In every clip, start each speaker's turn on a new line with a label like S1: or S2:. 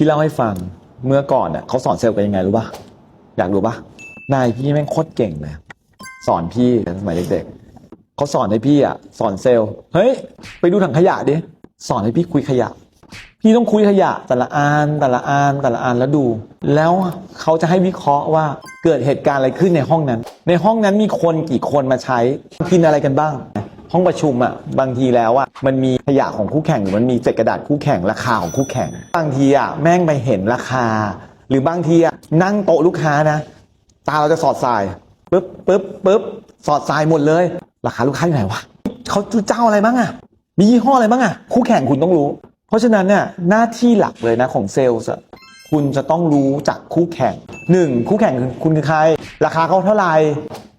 S1: พี่เล่าให้ฟังเมื่อก่อนอะเขาสอนเซลล์กันยังไงรู้ป่ะอยากรู้ป่ะนายพี่แม่งโคตรเก่งเลยสอนพี่สมัยเด็กๆเขาสอนให้พี่อะสอนเซลล์เฮ้ย ไปดูถังขยะดิสอนให้พี่คุยขยะ พี่ต้องคุยขยะแต่ละอันแต่ละอันแต่ละอันแล้วดู แล้วเขาจะให้วิเคราะห์ว่าเกิดเหตุการณ์อะไรขึ้นในห้องนั้น ในห้องนั้นมีคนกี่คนมาใช้กินอะไรกันบ้าง ห้องประชุมอะบางทีแล้วอะมันมีขยะของคู่แข่งหรือมันมีเศษกระดาษคู่แข่งราคาของคู่แข่ง บางทีอะแม่งไปเห็นราคา หรือบางทีอะนั่งโต๊ะลูกค้านะ ตาเราจะสอดสายปึ๊บปึ๊บปึ๊บสอดสายหมดเลย ราคาลูกค้าอยู่ไหนวะเขาเจ้าอะไรบ้างอะมียี่ห้ออะไรบ้างอะคู่แข่งคุณต้องรู้ เพราะฉะนั้นเนี่ยหน้าที่หลักเลยนะของเซลล์คุณจะต้องรู้จักคู่แข่งหนึ่งคู่แข่งคุณคือใคร ราคาเขาเท่าไหร่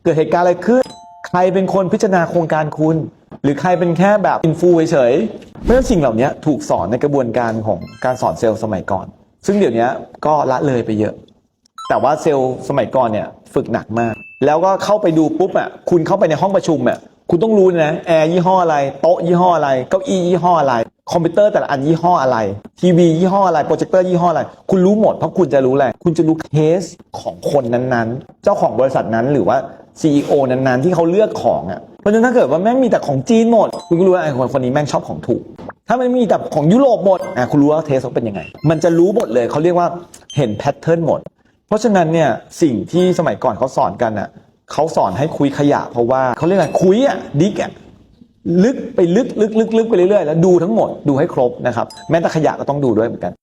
S1: เกิดเหตุการณ์อะไรขึ้น ใครเป็นคนพิจารณาโครงการคุณ หรือใครเป็นแค่แบบอินฟูเฉยๆเพราะฉะนั้นสิ่งเหล่านี้ถูกสอนในกระบวนการของการสอนเซลล์สมัยก่อน ซึ่งเดี๋ยวนี้ก็ละเลยไปเยอะ แต่ว่าเซลล์สมัยก่อนเนี่ยฝึกหนักมาก แล้วก็เข้าไปดูปุ๊บอะคุณเข้าไปในห้องประชุมอะคุณต้องรู้นะแอร์ยี่ห้ออะไร โต๊ะยี่ห้ออะไร เก้าอี้ยี่ห้ออะไร คอมพิวเตอร์แต่ละอันยี่ห้ออะไร ทีวียี่ห้ออะไรโปรเจคเตอร์ยี่ห้ออะไร คุณรู้หมดเพราะคุณจะรู้แหละคุณจะรู้เคสของคนนั้นๆ เจ้าของบริษัทนั้นหรือว่า CEO นั้นๆ ที่เขาเลือกของอะเพราะฉะนั้นถ้าเกิดว่าแม่งมีแต่ของจีนหมด คุณก็รู้ว่าไอ้คนคนนี้แม่งชอบของถูก ถ้ามันมีแต่ของยุโรปหมดอะคุณรู้ว่าเทสเขาเป็นยังไง มันจะรู้หมดเลยเขาเรียกว่าเห็นแพทเทิร์นหมด เพราะฉะนั้นเนี่ยสิ่งที่สมัยก่อนเขาสอนกันอะเขาสอนให้คุยขยะเพราะว่าเขาเรียกอะไรคุยอะดิกอะ ลึกไปลึกลึกลึกลึกไปเรื่อยๆ แล้วดูทั้งหมดดูให้ครบนะครับ แม้แต่ขยะก็ต้องดูด้วยเหมือนกัน